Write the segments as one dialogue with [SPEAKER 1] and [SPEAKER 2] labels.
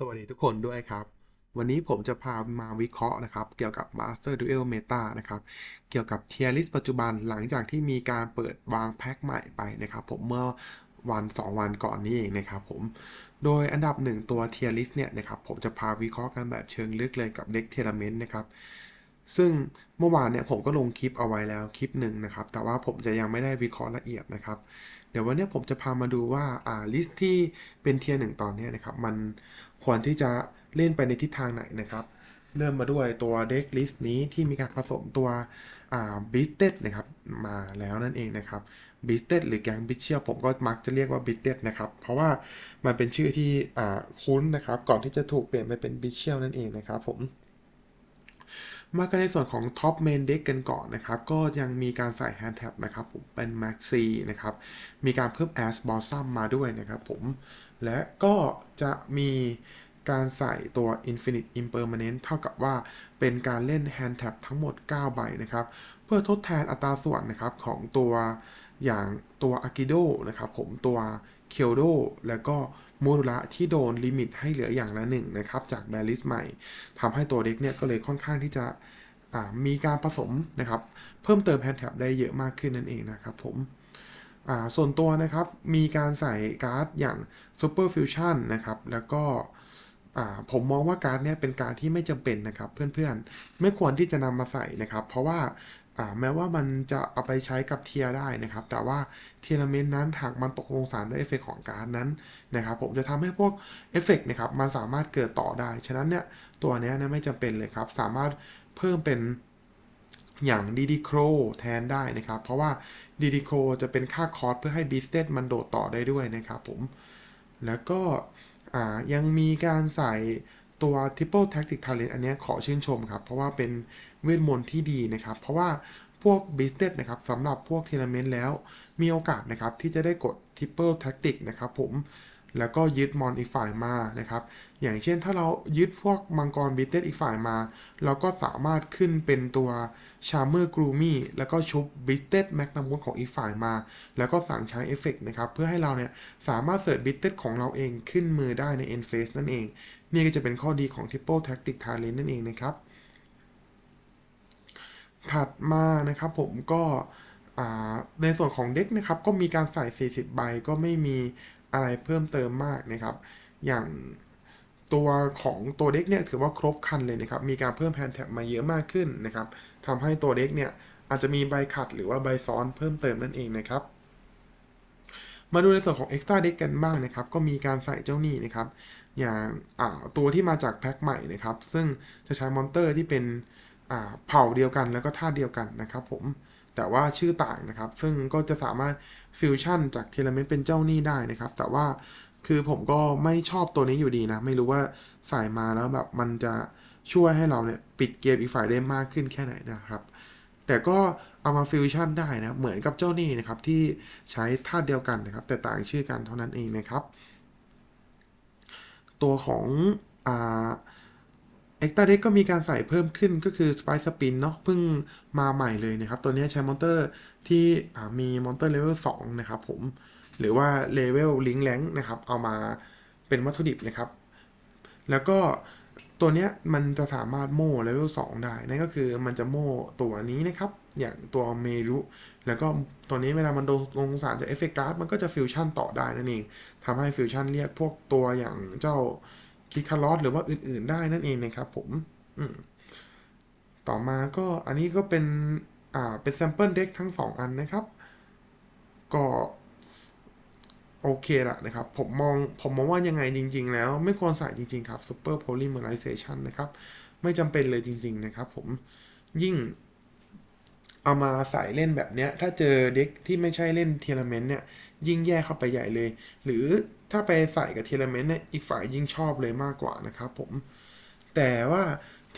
[SPEAKER 1] สวัสดีทุกคนด้วยครับ วันนี้ผมจะพามาวิเคราะห์นะครับ เกี่ยวกับ Master Duel Meta นะครับ เกี่ยวกับ Tier List ปัจจุบันหลังจากที่มีการเปิดวางแพ็คใหม่ไปนะครับ ผมเมื่อวัน 2 วันก่อนนี้เองนะครับผม โดยอันดับหนึ่งตัว Tier List เนี่ยนะครับ ผมจะพาวิเคราะห์กันแบบเชิงลึกเลยกับเด็ก t e r a m e n t นะครับซึ่งเมื่อวานเนี่ยผมก็ลงคลิปเอาไว้แล้วคลิปหนึ่งนะครับ แต่ว่าผมจะยังไม่ได้วิเคราะห์ละเอียดนะครับ ดี๋ยววันนี้ผมจะพามาดูว่าอ่าลิสต์ที่เป็นเทียร์หนึ่งตอนนี้นะครับมันควรที่จะเล่นไปในทิศทางไหนนะครับ เริ่มมาด้วยตัวเด็กลิสต์นี้ที่มีการผสมตัวอ่าบิสเต็ดนะครับมาแล้วนั่นเองนะครับบิสเต็ดหรือแกงบิชเชียผมก็มักจะเรียกว่าบิสเต็ดนะครับ เพราะว่ามันเป็นชื่อที่อ่าคุ้นนะครับ ก่อนที่จะถูกเปลี่ยนไปเป็นบิชเชียนั่นเองนะครับผม มากันในส่วนของท็อปเมนเด็กกันก่อนนะครับ ก็ยังมีการใส่แฮนด์แท็บนะครับผมเป็น Maxi นะครับ มีการเพิ่ม Ash b o s s o m มาด้วยนะครับผม และก็จะมีการใส่ตัว Infinite Impermanent เท่ากับว่าเป็นการเล่น Hand Tap ทั้งหมด 9 ใบนะครับ เพื่อทดแทนอัตราส่วนนะครับของตัวอย่างตัว Akido นะครับผมตัวเคียวโดแล้วก็ มูรุระที่โดนลิมิตให้เหลืออย่างละหนึ่งนะครับจากแบลิสใหม่ทำให้ตัวเด็กเนี่ยก็เลยค่อนข้างที่จะมีการผสมนะครับ เพิ่มเติมแฮนด์แท็บได้เยอะมากขึ้นนั่นเองนะครับผมส่วนตัวนะครับมีการใส่การ์ดอย่าง Super Fusion นะครับ แล้วก็ผมมองว่าการ์ดเนี่ยเป็นการดที่ไม่จำเป็นนะครับ เพื่อนๆ ไม่ควรที่จะนำมาใส่นะครับ เพราะว่า แม้ว่ามันจะเอาไปใช้กับเทียได้นะครับ แต่ว่าเทียร์เมนต์นั้นหากมันตกลงสารด้วยเอฟเฟกของการนั้นนะครับผมจะทำให้พวกเอฟเฟกนะครับมันสามารถเกิดต่อได้ ฉะนั้นเนี่ยตัวนี้เนี่ยไม่จำเป็นเลยครับ สามารถเพิ่มเป็นอย่าง DD Crow แทนได้นะครับ เพราะว่า DD Crow จะเป็นค่าคอร์สเพื่อให้ b e a s t e d มันโดดต่อได้ด้วยนะครับผม แล้วก็อ่ายังมีการใส่ ตัว Triple Tactic Talent อันนี้ขอชื่นชมครับ เพราะว่าเป็นเวทมนต์ที่ดีนะครับ เพราะว่าพวก b e a s t e d นะครับสำหรับพวกเทเลเมนต์แล้ว มีโอกาสนะครับที่จะได้กด Triple Tactic นะครับผมแล้วก็ยึดมอนอีกฝ่ายมานะครับ อย่างเช่นถ้าเรายึดพวกมังกรบิเต d อีกฝ่ายมา เราก็สามารถขึ้นเป็นตัวชาร์เมอร์กรูมี่แล้วก็ชุบบิเต d แมกนัมของอีกฝ่ายมา แล้วก็สั่งใช้เอฟเฟกนะครับ เพื่อให้เราเนี่ยสามารถเสิร์ชบิเต d ของเราเองขึ้นมือได้ใน End Phase นั่นเอง นี่ก็จะเป็นข้อดีของ Triple Tactic Talent นั่นเองนะครับ ถัดมานะครับผมก็ในส่วนของเด็กนะครับก็มีการใส่ 40 ใบก็ไม่มีอะไรเพิ่มเติมมากนะครับ อย่างตัวของตัวเด็กเนี่ยถือว่าครบครันเลยนะครับ มีการเพิ่มแพนแท็บมาเยอะมากขึ้นนะครับทำให้ตัวเด็กเนี่ยอาจจะมีใบขัดหรือว่าใบซ้อนเพิ่มเติมนั่นเองนะครับ มาดูในส่วนของ Extra Deck กันบ้างนะครับ ก็มีการใส่เจ้านี่นะครับ อย่างาตัวที่มาจากแพ็คใหม่นะครับ ซึ่งจะใช้มอนเตอร์ที่เป็นเผ่าเดียวกันแล้วก็ท่าเดียวกันนะครับผม แต่ว่าชื่อต่างนะครับ ซึ่งก็จะสามารถฟิวชั่นจากเทเลเมนต์เป็นเจ้านี่ได้นะครับ แต่ว่าคือผมก็ไม่ชอบตัวนี้อยู่ดีนะ ไม่รู้ว่าใส่มาแล้วแบบมันจะช่วยให้เราเนี่ยปิดเกมอีกฝ่ายได้มากขึ้นแค่ไหนนะครับ แต่ก็ เอามาฟิวชั่นได้นะ เหมือนกับเจ้านี่นะครับที่ใช้ธาตุเดียวกันนะครับ แต่ต่างชื่อกันเท่านั้นเองนะครับ ตัวของอ่าเอ็กตาเด็กก็มีการใส่เพิ่มขึ้นก็คือ Spy Spin เนาะเพิ่งมาใหม่เลยนะครับ ตัวนี้ใช้มอนเตอร์ที่มีมอนเตอร์เลเวล2นะครับผม หรือว่าเลเวลลิงแรงนะครับ เอามาเป็นวัตถุดิบนะครับ แล้วก็ตัวนี้มันจะสามารถโม่เลเวล2ได้ นั่นก็คือมันจะโม่ตัวนี้นะครับ อย่างตัวเมรุแล้วก็ตัวนี้เวลามันโดนลงสารจากเอฟเฟกการ์ดมันก็จะฟิวชั่นต่อได้นั่นเองทำให้ฟิวชั่นเรียกพวกตัวอย่างเจ้าคิคาร์ลอสหรือว่าอื่นๆได้นั่นเองนะครับผมอืมต่อมาก็อันนี้ก็เป็นอ่าเป็นแซมเปิลเด็กทั้ง 2 อันนะครับ ก็โอเคละนะครับ ผมมองผมมองว่ายังไงจริง ๆ แล้วไม่ควรใส่จริง ๆ ครับ Super Polymerization นะครับ ไม่จำเป็นเลยจริง ๆ นะครับผมยิ่ง เอามาใส่เล่นแบบเนี้ย ถ้าเจอเด็กที่ไม่ใช่เล่นเทเลเมนต์เนี่ย ยิ่งแย่เข้าไปใหญ่เลย หรือถ้าไปใส่กับเทเลเมนต์เนี่ย อีกฝ่ายยิ่งชอบเลยมากกว่านะครับผม แต่ว่า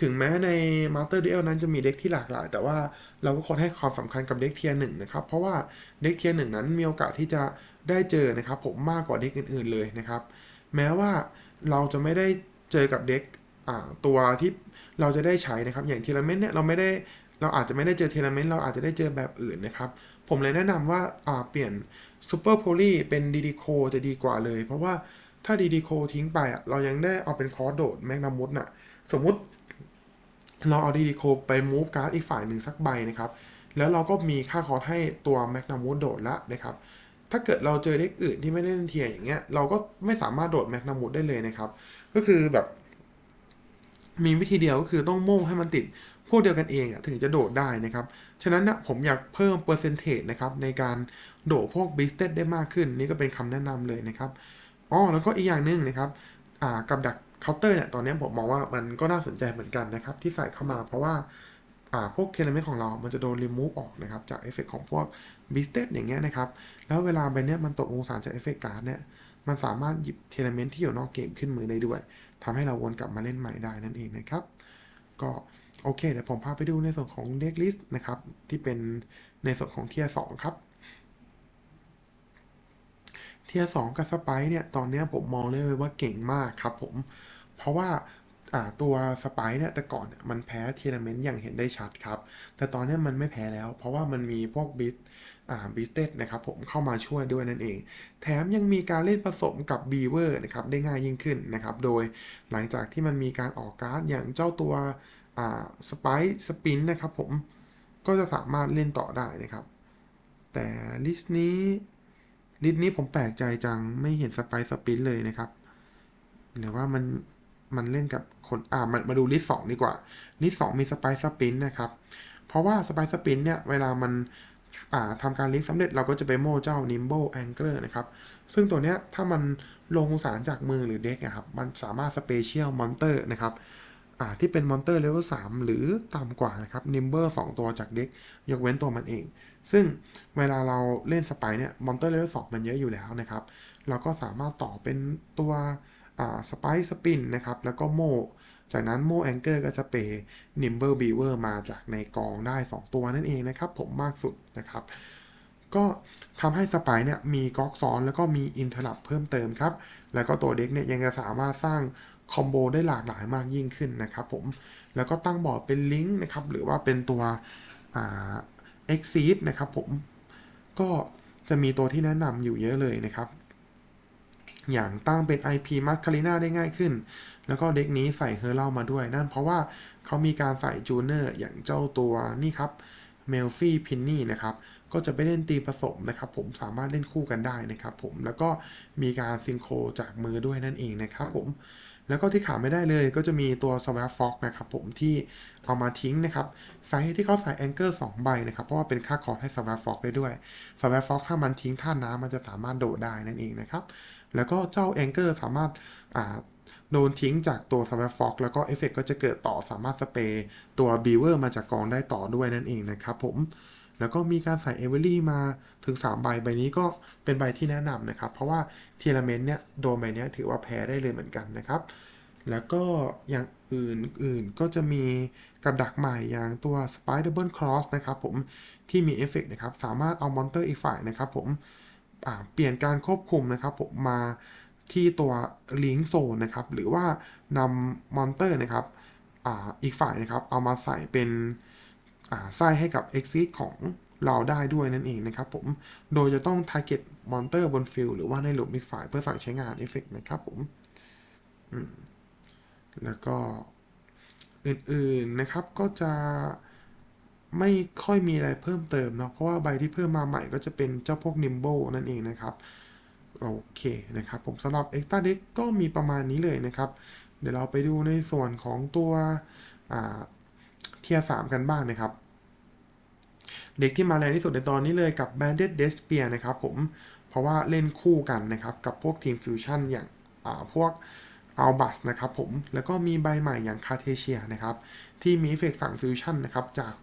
[SPEAKER 1] ถึงแม้ใน Master Duel นั้นจะมีเด็กที่หลากหลาย แต่ว่าเราก็ควรให้ความสำคัญกับเด็กเทียร์หนึ่งนะครับ เพราะว่าเด็กเทียร์หนึ่งนั้นมีโอกาสที่จะได้เจอนะครับผมมากกว่าเด็กอื่น ๆเลยนะครับ แม้ว่าเราจะไม่ได้เจอกับเด็กตัวที่เราจะได้ใช้นะครับ อย่างเทเลเมนต์เนี่ยเราไม่ได้ เราอาจจะไม่ได้เจอเทเลเมนต์เราอาจจะได้เจอแบบอื่นนะครับ ผมเลยแนะนำว่าอ่าเปลี่ยนซูเปอร์โพลีเป็นดีดีโคจะดีกว่าเลย เพราะว่าถ้าดีดีโคทิ้งไปอะเรายังได้เอาเป็นคอร์สโดดแมกนามุสน่ะสมมุติเราเอาดีดีโคไปมูฟการ์ดอีกฝ่ายหนึ่งสักใบนะครับ แล้วเราก็มีค่าคอร์สให้ตัวแมกนามุสโดดละนะครับ ถ้าเกิดเราเจอเด็กอื่นที่ไม่ได้เล่นเทียอย่างเงี้ย เราก็ไม่สามารถโดดแมกนามุสได้เลยนะครับ ก็คือแบบ มีวิธีเดียวก็คือต้องโม่งให้มันติดพวกเดียวกันเองอะถึงจะโดดได้นะครับ ฉะนั้นนะผมอยากเพิ่มเปอร์เซนเทจนะครับในการโดดพวกบิสเตได้มากขึ้น นี่ก็เป็นคำแนะนำเลยนะครับอ๋อแล้วก็อีกอย่างหนึ่งนะครับอ่ากับดักเคาน์เตอร์เนี่ยตอนนี้ผมมองว่ามันก็น่าสนใจเหมือนกันนะครับ ที่ใส่เข้ามาเพราะว่าอ่าพวกเคลเมนของเรา มันจะโดนรีมูฟออกนะครับ จากเอฟเฟกของพวกบิสเตอย่างเงี้ยนะครับ แล้วเวลาใบเนี้ยมันตกองศาจากเอฟเฟกการ์ดเนี่ย มันสามารถหยิบเทเลเมนที่อยู่นอกเกมขึ้นมือได้ด้วย ทำให้เราวนกลับมาเล่นใหม่ได้นั่นเองนะครับ ก็โอเคเดี๋ยวผมพาไปดูในส่วนของเด็กลิสต์นะครับ ที่เป็นในส่วนของเทียร์สครับเทียร์สกับสไปเนี่ยตอนนี้ผมมองเลยว่าเก่งมากครับผมเพราะว่า ตัวสไปเนี่ยแต่ก่อนเนี่ยมันแพ้เทเลเมนต์อย่างเห็นได้ชัดครับ แต่ตอนนี้มันไม่แพ้แล้ว เพราะว่ามันมีพวกบิสอ่าบิสเตนะครับผมเข้ามาช่วยด้วยนั่นเอง แถมยังมีการเล่นผสมกับบีเวอร์นะครับได้ง่ายยิ่งขึ้นนะครับ โดยหลังจากที่มันมีการออกการ์ดอย่างเจ้าตัวอ่าสไปสปินนะครับผมก็จะสามารถเล่นต่อได้นะครับ แต่ลิสต์นี้ลิสต์นี้ผมแปลกใจจังไม่เห็นสไปสปินเลยนะครับหรือว่ามัน มันเล่นกับคนอ่ามามาดูลิสต์สดีกว่าลิสต์สมีสไปสปินนะครับ เพราะว่าสไปสปินเนี่ยเวลามันอ่าทำการลิงก์สำเร็จเราก็จะไปโม่เจ้า Nimble Angler นะครับ ซึ่งตัวเนี้ยถ้ามันลงสารจากมือหรือเด็กอะครับ มันสามารถสเปเชียลมอนเตอร์นะครับอ่าที่เป็นมอนเตอร์เลเวล3หรือต่ำกว่านะครับ Nimble 2 ตัวจากเด็กยกเว้นตัวมันเอง ซึ่งเวลาเราเล่นสไปเนี่ยมอนเตอร์เลเวล2มันเยอะอยู่แล้วนะครับ เราก็สามารถต่อเป็นตัว สไปสปินนะครับ แล้วก็โมจากนั้นโมแองเกอร์ก็จะเปย์นิมเบอร์บีเวอร์มาจากในกองได้ 2 ตัวนั่นเองนะครับ ผมมากสุดนะครับ ก็ทำให้สไปเนี่ยมีก๊อกซ้อนแล้วก็มีอินเทอร์ลับเพิ่มเติมครับ แล้วก็ตัวเด็กเนี่ยยังจะสามารถสร้างคอมโบได้หลากหลายมากยิ่งขึ้นนะครับผม แล้วก็ตั้งบอร์ดเป็นลิงก์นะครับ หรือว่าเป็นตัวเอ่า exceed นะครับผม ก็จะมีตัวที่แนะนำอยู่เยอะเลยนะครับ อย่างตั้งเป็น IP มัคคาริน่าได้ง่ายขึ้น แล้วก็เด็กนี้ใส่เฮอร์เล่ามาด้วย นั่นเพราะว่าเขามีการใส่จูเนอร์อย่างเจ้าตัวนี่ครับเมลฟี่พินนี่นะครับ ก็จะไปเล่นตีผสมนะครับผมสามารถเล่นคู่กันได้นะครับผมแล้วก็มีการซิงโครจากมือด้วยนั่นเองนะครับผม แล้วก็ที่ขาดไม่ได้เลยก็จะมีตัว Swap Fox นะครับผมที่เอามาทิ้งนะครับสาเหตุที่เขาใส่แองเกิลสองใบนะครับ เพราะว่าเป็นค่าคอร์ให้ Swap Fox ได้ด้วย Swap Fox ถ้ามันทิ้งท่าน้ำมันจะสามารถโดดได้นั่นเองนะครับ แล้วก็เจ้าแองเกอร์สามารถโดนทิ้งจากตัวสมัฟฟอกแล้วก็เอฟเฟกก็จะเกิดต่อสามารถสเปรย์ตัวบีเวอร์มาจากกองได้ต่อด้วยนั่นเองนะครับผมแล้วก็มีการใส่เอเวอรี่มา ถึง3ใบใบนี้ก็เป็นใบที่แนะนำนะครับ เพราะว่าเทียร์เมนต์เนี่ยโดนใบนี้ถือว่าแพ้ได้เลยเหมือนกันนะครับ แล้วก็อย่างอื่นอื่นก็จะมีกับดักใหม่อย่างตัว Spider Cross นะครับผมที่มีเอฟเฟกนะครับสามารถเอามอนเตอร์อีกฝ่ายนะครับผมเปลี่ยนการควบคุมนะครับผมมาที่ตัวลิงโซนนะครับหรือว่านำมอนเตอร์นะครับออีกฝ่ายนะครับเอามาใส่เป็นไส้ให้กับ Exit ของ เราได้ด้วยนั่นเองนะครับผม โดยจะต้อง target มอนเตอร์บนฟิลหรือว่าในหลุมอีกฝ่ายเพื่อสั่งใช้งานเอฟเฟกนะครับผมแล้วก็อื่นๆนะครับก็จะไม่ค่อยมีอะไรเพิ่มเติมเนาะเพราะว่าใบที่เพิ่มมาใหม่ก็จะเป็นเจ้าพวก Nimble นั่นเองนะครับ โอเคนะครับผมสำหรับ Extra Deck ก็มีประมาณนี้เลยนะครับ เดี๋ยวเราไปดูในส่วนของตัวเทียร์สกันบ้างนะครับ เด็กที่มาแรงที่สุดในตอนนี้เลยกับ Bandit d e s p i r นะครับผม เพราะว่าเล่นคู่กันนะครับ กับพวกทีมฟิวชั่นอย่างพวกอัลบัสนะครับผม แล้วก็มีใบใหม่อย่างคาเทเชียนะครับ ที่มีเฟกสั่งฟิวชั่นนะครับ จาก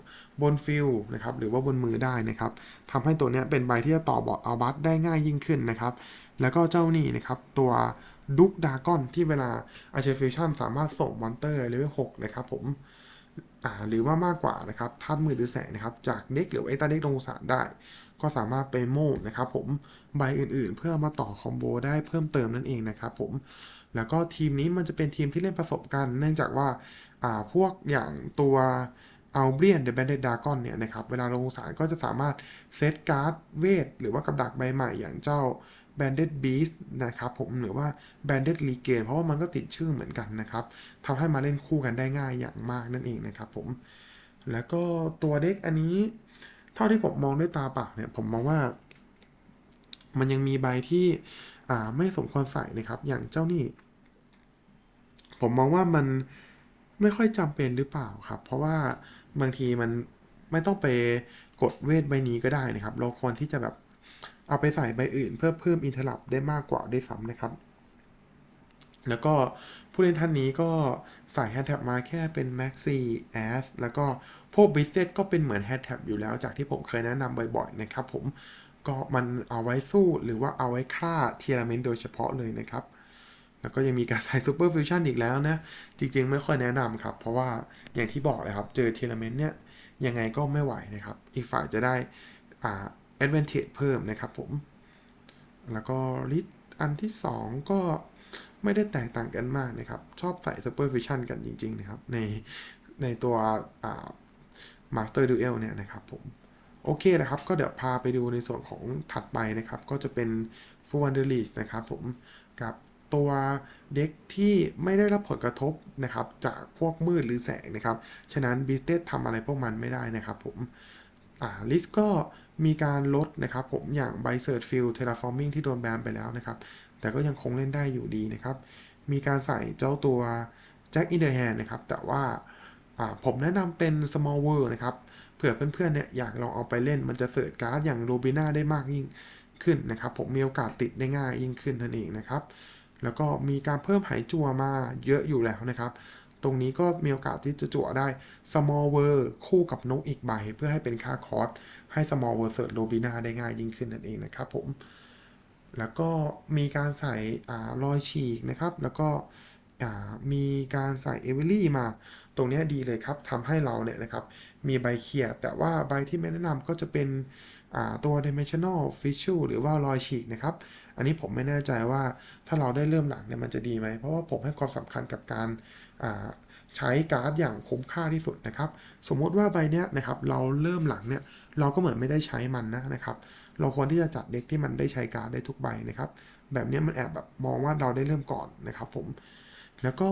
[SPEAKER 1] บนฟิลนะครับ หรือว่าบนมือได้นะครับทำให้ตัวนี้เป็นใบที่จะต่อบอดอัลบัสได้ง่ายยิ่งขึ้นนะครับ แล้วก็เจ้านี่นะครับ ตัวดุกดากอนที่เวลาอาเชฟิวชั่นสามารถส่งมอนเตอร์เลเวล6นะครับผม หรือว่ามากกว่านะครับท่านมือหรือแสงนะครับจากเด็กหรือไอตาเด็กลงสารได้ ก็สามารถไปโม่นะครับผมใบอื่นๆ เพื่อมาต่อคอมโบได้เพิ่มเติมนั่นเองนะครับผมแล้วก็ทีมนี้มันจะเป็นทีมที่เล่นผสมกัน เนื่องจากว่าอ่าพวกอย่างตัวเอาเบียนเดอะแบนเดดากอนเนี่ยนะครับเวลาลงสารก็จะสามารถเซตการ์ดเวท หรือว่ากับดักใบใหม่อย่างเจ้า Banded Beast นะครับผมหรือว่า Banded Regain เพราะว่ามันก็ติดชื่อเหมือนกันนะครับทำให้มาเล่นคู่กันได้ง่ายอย่างมากนั่นเองนะครับผม แล้วก็ตัวเด็กอันนี้เท่าที่ผมมองด้วยตาเปล่าเนี่ยผมมองว่า มันยังมีใบที่ไม่สมควรใส่นะครับ อย่างเจ้านี่ ผมมองว่ามันไม่ค่อยจำเป็นหรือเปล่าครับ เพราะว่าบางทีมันไม่ต้องไปกดเวทใบนี้ก็ได้นะครับ เราควรที่จะแบบ เอาไปใส่ใบอื่นเพื่อเพิ่มอินเทอร์ลับได้มากกว่าด้วยซ้ำนะครับ แล้วก็ผู้เล่นท่านนี้ก็ใส่แฮชแท็บมาแค่เป็น Maxi s แล้วก็พวก b i s เ e t ก็เป็นเหมือนแฮชแท็บอยู่แล้วจากที่ผมเคยแนะนำบ่อยๆนะครับผมก็มันเอาไว้สู้หรือว่าเอาไว้ฆ่าเทียร์เมนโดยเฉพาะเลยนะครับ แล้วก็ยังมีการใส่ Super Fusion อีกแล้วนะ จริงๆ ไม่ค่อยแนะนำครับ เพราะว่าอย่างที่บอกเลยครับ เจอเทียร์เมนเนี่ยยังไงก็ไม่ไหวนะครับ อีกฝ่ายจะได้อ่า advantage เพิ่มนะครับผม แล้วก็ลิสอันที่ 2 ก็ไม่ได้แตกต่างกันมากนะครับ ชอบใส่ Super Fusion กันจริง ๆ นะครับ ในในตัวอ่า Master Duel เนี่ยนะครับผม โอเคนะครับ ก็เดี๋ยวพาไปดูในส่วนของถัดไปนะครับ ก็จะเป็น Full Wonder List นะครับผม กับตัวเด็กที่ไม่ได้รับผลกระทบนะครับ จากพวกมืดหรือแสงนะครับ ฉะนั้น b i s t e ทำอะไรพวกมันไม่ได้นะครับผม อ่าลิสก็มีการลดนะครับผมอย่าง b i s e r t Field Terraforming ที่โดนแบนไปแล้วนะครับ แต่ก็ยังคงเล่นได้อยู่ดีนะครับ มีการใส่เจ้าตัว Jack in the Hand นะครับ แต่ว่าอ่าผมแนะนำเป็น Small World นะครับ เผื่อเพื่อนๆเนี่ยอยากลองเอาไปเล่นมันจะเสิร์ชการ์ดอย่างโรบิน่าได้มากยิ่งขึ้นนะครับ ผมมีโอกาสติดได้ง่ายยิ่งขึ้นนั่นเองนะครับ แล้วก็มีการเพิ่มหายจั่วมาเยอะอยู่แล้วนะครับ ตรงนี้ก็มีโอกาสที่จะจั่วได้ small world คู่กับนกอีกใบ เพื่อให้เป็นค่าคอร์สให้ small world เสิร์ชโรบินาได้ง่ายยิ่งขึ้นนั่นเองนะครับผม แล้วก็มีการใส่อรอยฉีกนะครับ แล้วก็มีการใส่เอเวอรี่มา ตรงนี้ดีเลยครับทำให้เราเนี่ยนะครับ มีใบเคลียร์แต่ว่าใบที่ไม่แนะนำก็จะเป็นตัว dimensional fissure หรือว่ารอยฉีกนะครับ อันนี้ผมไม่แน่ใจว่าถ้าเราได้เริ่มหลังเนี่ยมันจะดีไหม เพราะว่าผมให้ความสำคัญกับการ ใช้การ์ดอย่างคุ้มค่าที่สุดนะครับ สมมติว่าใบเนี้ยนะครับเราเริ่มหลังเนี่ยเราก็เหมือนไม่ได้ใช้มันนะนะครับ เราควรที่จะจัดเด็กที่มันได้ใช้การ์ดได้ทุกใบนะครับ แบบเนี้ยมันแอบแบบมองว่าเราได้เริ่มก่อนนะครับผม แล้วก็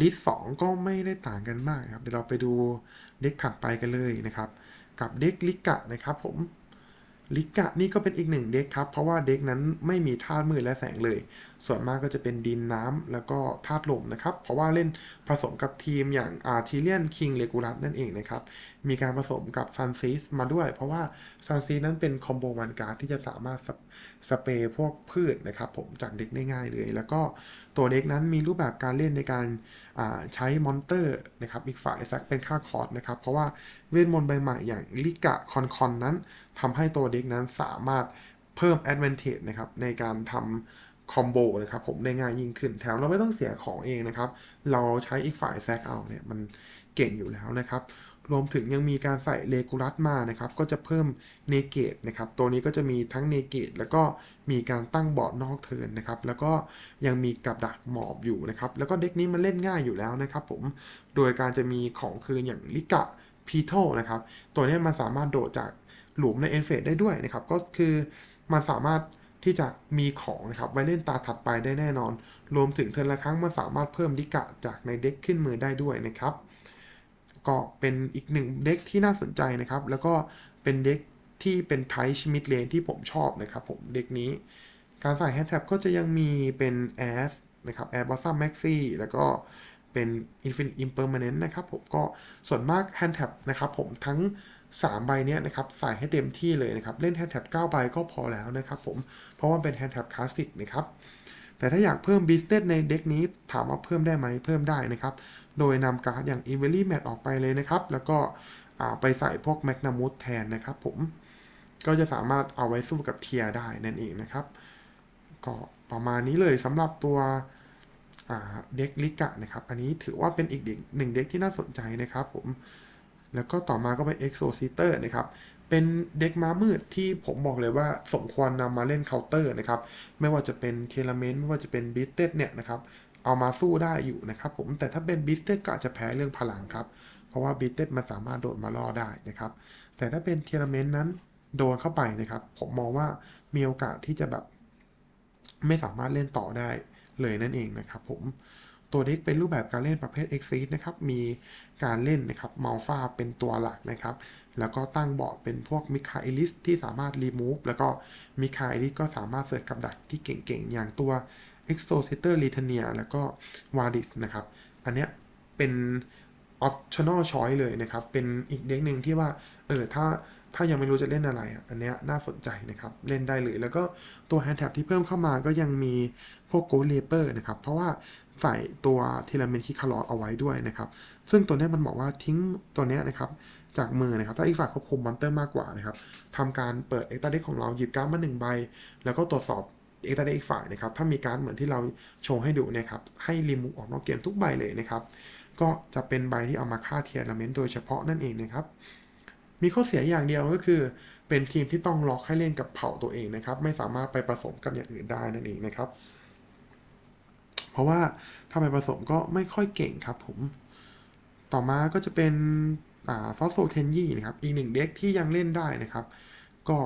[SPEAKER 1] ลิสสองก็ไม่ได้ต่างกันมากครับ เดี๋ยวเราไปดูเด็กถัดไปกันเลยนะครับ กับเด็กลิกะนะครับผมลิกะนี่ก็เป็นอีกหนึ่งเด็กครับ เพราะว่าเด็กนั้นไม่มีธาตุมืดและแสงเลย ส่วนมากก็จะเป็นดินน้ำแล้วก็ธาตุลมนะครับ เพราะว่าเล่นผสมกับทีมอย่างอาร์ทิเลียนคิงเลกูลัสนั่นเองนะครับ มีการผสมกับซันซีสมาด้วย เพราะว่าซันซีสนั้นเป็นคอมโบวันการ์ดที่จะสามารถสสเปรย์พวกพืชนะครับ ผมจากเด็กได้ง่ายเลย แล้วก็ตัวเด็กนั้นมีรูปแบบการเล่นในการใช้มอนเตอร์นะครับอีกฝ่ายสักเป็นค่าคอร์สนะครับ เพราะว่าเวทมนต์ใบใหม่อย่างลิกะคอนคอนนั้นทำให้ตัวเด็กนั้นสามารถเพิ่ม advantage นะครับในการทำ คอมโบนะครับผมได้ง่ายยิ่งขึ้น แถมเราไม่ต้องเสียของเองนะครับ เราใช้อีกฝ่ายแซกเอาเนี่ยมันเก่งอยู่แล้วนะครับ รวมถึงยังมีการใส่เลกูลัสมานะครับ ก็จะเพิ่มเนเกตนะครับ ตัวนี้ก็จะมีทั้งเนเกตแล้วก็มีการตั้งบอร์ดนอกเทินนะครับ แล้วก็ยังมีกับดักหมอบอยู่นะครับ แล้วก็เด็กนี้มันเล่นง่ายอยู่แล้วนะครับผม โดยการจะมีของคืนอย่างลิกะพีโทนะครับ ตัวนี้มันสามารถโดดจากหลุมในเอ็นเฟได้ด้วยนะครับ ก็คือมันสามารถ ที่จะมีของนะครับไว้เล่นตาถัดไปได้แน่นอน รวมถึงเทิร์นละครั้งมันสามารถเพิ่มลิกะจากในเด็กขึ้นมือได้ด้วยนะครับ ก็เป็นอีกหนึ่งเด็กที่น่าสนใจนะครับ แล้วก็เป็นเด็กที่เป็นไทชมิดเลนที่ผมชอบนะครับผมเด็กนี้ การใส่แฮนด์แท็บก็จะยังมีเป็นแอสนะครับแอร์บอสซัมแม็กซี่แล้วก็เป็น Infinite Impermanent นะครับผมก็ส่วนมากแฮนด์แท็บนะครับผมทั้ง 3ใบเนี้ยนะครับใส่ให้เต็มที่เลยนะครับเล่นแฮนด์แท็บ9ใบก็พอแล้วนะครับผมเพราะว่าเป็นแฮนด์แท็บคลาสสิกนะครับแต่ถ้าอยากเพิ่มบิสเตสในเด็กนี้ถามว่าเพิ่มได้ไหมเพิ่มได้นะครับ โดยนำการ์ดอย่าง i n v e r y m a t ออกไปเลยนะครับ แล้วก็ไปใส่พวก m a g n a m u s แทนนะครับผมก็จะสามารถเอาไว้สู้กับเทียได้นั่นเองนะครับ ก็ประมาณนี้เลยสำหรับตัวเด็กลิกะนะครับ อันนี้ถือว่าเป็นอีกหนึ่งเด็กที่น่าสนใจนะครับผม แล้วก็ต่อมาก็เป็น Exorciter นะครับเป็นเด็กม้ามืดที่ผมบอกเลยว่าสมควรนำมาเล่นเคาน์เตอร์นะครับ ไม่ว่าจะเป็นเทเลเมนต์ไม่ว่าจะเป็นบิสเตเนี่ยนะครับ เอามาสู้ได้อยู่นะครับผม แต่ถ้าเป็นบิสเตก็อาจจะแพ้เรื่องพลังครับ เพราะว่าบิสเตมันสามารถโดดมาล่อได้นะครับ แต่ถ้าเป็นเทเลเมนต์นั้นโดนเข้าไปนะครับ ผมมองว่ามีโอกาสที่จะแบบ ไม่สามารถเล่นต่อได้เลยนั่นเองนะครับผม ตัวเด็กเป็นรูปแบบการเล่นประเภท Exceed นะครับ มีการเล่นนะครับมัลฟาเป็นตัวหลักนะครับ แล้วก็ตั้งบอร์ดเป็นพวกมิคาเอลิสที่สามารถรีมูฟแล้วก็มิคาเอลิสก็สามารถเสิร์ฟกับดักที่เก่งๆ อย่างตัว e x o c i t e r l i t a n i a แล้วก็ w a r d i s นะครับ อันเนี้ยเป็น optional choice เลยนะครับ เป็นอีกเด็กหนึ่งที่ว่า เออ ถ้า ถ้ายังไม่รู้จะเล่นอะไรอันเนี้ยน่าสนใจนะครับ เล่นได้เลย แล้วก็ตัว hand tap ที่เพิ่มเข้ามาก็ยังมีพวก Ghost Reaper นะครับ เพราะว่าใส่ตัวเทีลเมนคิคาร์ลเอาไว้ด้วยนะครับ ซึ่งตัวนี้มันบอกว่าทิ้งตัวนี้นะครับจากมือนะครับถ้าอีกฝ่ายควบคุมมอนเตอร์มากกว่านะครับทำการเปิดเอ็กตาเด็กของเราหยิบการ์ดมาหนึ่งใบ แล้วก็ตรวจสอบเอ็กตาเด็กอีกฝ่ายนะครับถ้ามีการ์ดเหมือนที่เราโชว์ให้ดูนะครับให้รีมูฟออกนอกเกมทุกใบเลยนะครับก็จะเป็นใบที่เอามาฆ่าเทียร์ลเมนต์โดยเฉพาะนั่นเองนะครับ มีข้อเสียอย่างเดียวก็คือ เป็นทีมที่ต้องล็อกให้เล่นกับเผ่าตัวเองนะครับ ไม่สามารถไปผสมกับอย่างอื่นได้นั่นเองนะครับ เพราะว่าถ้าไปผสมก็ไม่ค่อยเก่งครับผม ต่อมาก็จะเป็นฟอสโซเทนยี่นะครับ อีกหนึ่งเด็กที่ยังเล่นได้นะครับ ก็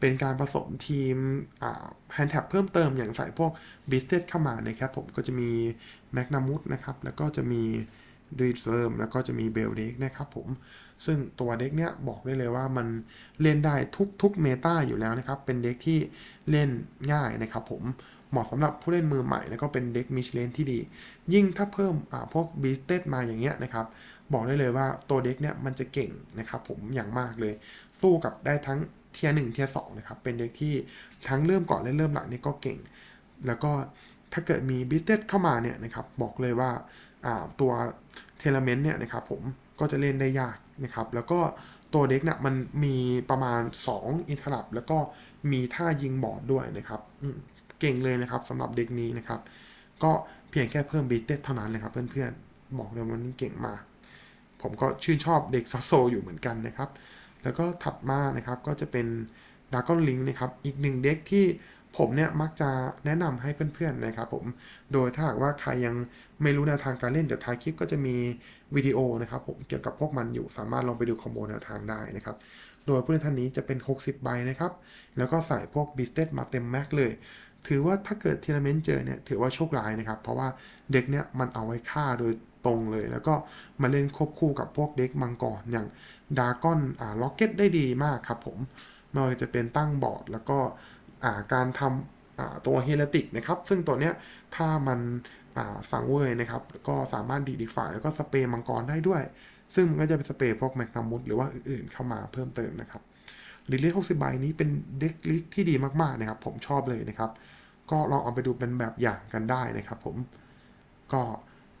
[SPEAKER 1] เป็นการผสมทีมแฮนด์แท็บเพิ่มเติมอย่างใส่พวกบิสเตเข้ามานะครับ ผมก็จะมีแมกนามุสนะครับ แล้วก็จะมีดูดเฟิร์มแล้วก็จะมีเบลเด็กนะครับผม ซึ่งตัวเด็กเนี้ยบอกได้เลยว่ามันเล่นได้ทุกทุกเมตาอยู่แล้วนะครับ เป็นเด็กที่เล่นง่ายนะครับผมเหมาะสำหรับผู้เล่นมือใหม่แล้วก็เป็นเด็กมิชเลนที่ดี ยิ่งถ้าเพิ่มพวกบีสเตมาอย่างเงี้ยนะครับ บอกได้เลยว่าตัวเด็กเนี้ยมันจะเก่งนะครับผมอย่างมากเลย สู้กับได้ทั้งเทียร์หนึ่งเทียร์สองนะครับ เป็นเด็กที่ทั้งเริ่มก่อนและเริ่มหลังนี่ก็เก่ง แล้วก็ถ้าเกิดมีบิสเตเข้ามาเนี่ยนะครับ บอกเลยว่าตัวเทเลเมนต์เนี่ยนะครับผมก็จะเล่นได้ยาก นะครับ แล้วก็ตัวเด็กเนี่ยมันมีประมาณ 2 อินทรัพแล้วก็มีท่ายิงบอร์ดด้วยนะครับเก่งเลยนะครับสำหรับเด็กนี้นะครับ ก็เพียงแค่เพิ่มบิสเตเท่านั้นเลยครับเพื่อนๆ บอกเลยมันเก่งมากผมก็ชื่นชอบเด็กซอโซอยู่เหมือนกันนะครับ แล้วก็ถัดมานะครับก็จะเป็นดาร์กอนลิงนะครับ อีกหนึ่งเด็กที่ ผมเนี่ยมักจะแนะนำให้เพื่อนๆนะครับผมโดยถ้าหากว่าใครยังไม่รู้แนวทางการเล่นเดี๋ยวท้ายคลิปก็จะมีวิดีโอนะครับผมเกี่ยวกับพวกมันอยู่สามารถลองไปดูคอมโบแนวทางได้นะครับโดยผู้เล่นท่านนี้จะเป็น 60 ใบนะครับ แล้วก็ใส่พวกบิสเตมาเต็มแม็กเลย ถือว่าถ้าเกิดทีละเมนต์เจอเนี่ยถือว่าโชคร้ายนะครับ เพราะว่าเด็กเนี่ยมันเอาไว้ฆ่าโดยตรงเลย แล้วก็มาเล่นควบคู่กับพวกเด็กมังกรอย่างดากอนอ่าล็อกเก็ตได้ดีมากครับผมไม่ว่าจะเป็นตั้งบอร์ดแล้วก็ การทำตัวเฮเลติกนะครับ ซึ่งตัวเนี้ยถ้ามันสังเวยนะครับ ก็สามารถดีดอีกฝ่ายแล้วก็สเปรย์มังกรได้ด้วย ซึ่งมันก็จะเป็นสเปรย์พวกแมกนามุสหรือว่าอื่นๆเข้ามาเพิ่มเติมนะครับลิลิ60ใบนี้เป็นเด็กลิสที่ดีมากๆนะครับ ผมชอบเลยนะครับ ก็ลองเอาไปดูเป็นแบบอย่างกันได้นะครับ ผมก็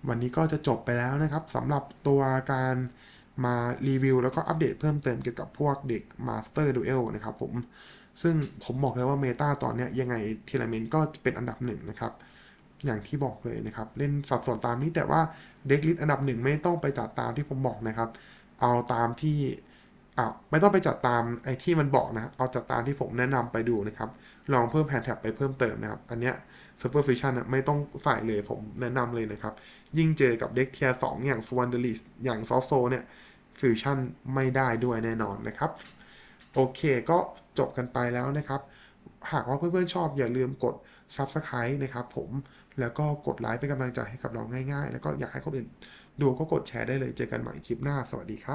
[SPEAKER 1] วันนี้ก็จะจบไปแล้วนะครับสำหรับตัวการมารีวิวแล้วก็อัปเดตเพิ่มเติมเกี่ยวกับพวกเด็ก Master Duel นะครับผม ซึ่งผมบอกเลยว่าเมตาตอนนี้ยังไงเทีลเมนก็เป็นอันดับหนึ่งนะครับ อย่างที่บอกเลยนะครับ เล่นสัดส่วนตามนี้แต่ว่าเด็กลิสอันดับหนึ่งไม่ต้องไปจัดตามที่ผมบอกนะครับ เอาตามที่อ่าไม่ต้องไปจัดตามไอ้ที่มันบอกนะ เอาจัดตามที่ผมแนะนำไปดูนะครับ ลองเพิ่มแพนแท็บไปเพิ่มเติมนะครับ อันเนี้ยซูเปอร์ฟิชชั่นไม่ต้องใส่เลยผมแนะนำเลยนะครับ ยิ่งเจอกับเด็กเทียร์สองอย่างฟูวันเดลิสอย่างซอโซเนี่ยฟิวชั่นไม่ได้ด้วยแน่นอนนะครับ โอเคก็ จบกันไปแล้วนะครับ หากว่าเพื่อนๆชอบอย่าลืมกด Subscribe นะครับผมแล้วก็กดไลค์เป็นกำลังใจให้กับเราง่ายๆ แล้วก็อยากให้คนอื่นดูก็กดแชร์ได้เลยเจอกันใหม่คลิปหน้าสวัสดีครับ